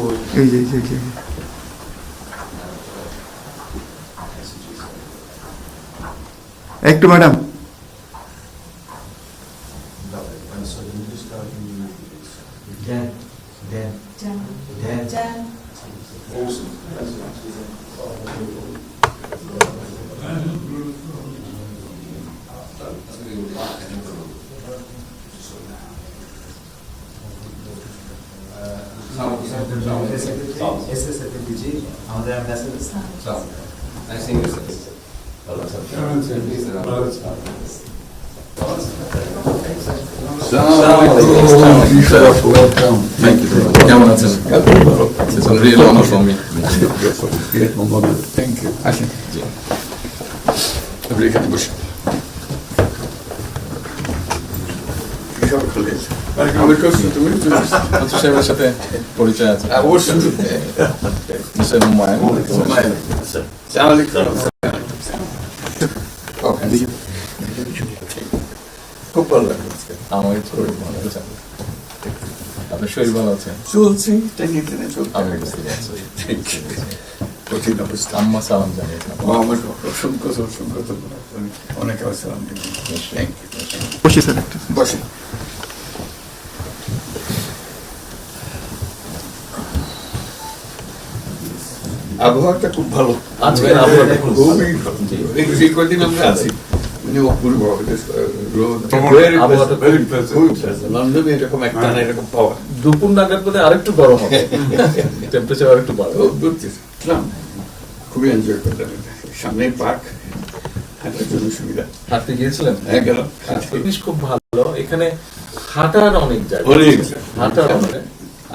কই এই যে এই যে, এই যে একটু ম্যাডাম দেন দেন দেন আমাদের কেমন আছেন real honor for me. Thank you আসেন আপনি এখানে বসে সাথে পরিচয় আছে খুব ভালো আজকে। আমার শরীর ভালো আছে আপনার শরীর ভালো আছে চলছে টেনে টেনে চলছে আমি বুঝতে পারছি. কঠিন অবস্থা আম্মা সালাম জানিয়েছেন ও আমার অসংখ্য অসংখ্য অনেক থ্যাংক ইউ বসি স্যার একটু আবহাওয়াটা খুব ভালো। আজকের আবহাওয়াটা খুবই ভালো। এই কদিন আমরা আছি। মানে অপূর্ব আবহাওয়াটা খুবই pleasant। লন্ডনে এরকম একটা না এরকম পাওয়া। দুপুর নাগাদ বোধহয় আরেকটু গরম হবে। টেম্পারেচার আরেকটু বাড়বে। অদ্ভুত কিছু। ইসলাম, খুবই এনজয় করলাম সামনে পার্ক হাঁটার জন্য সুবিধা। হাঁটতে গিয়েছিলেন? হ্যাঁ গেলাম। জিনিস খুব ভালো। এখানে হাঁটার অনেক জায়গা। হাঁটার অনেক।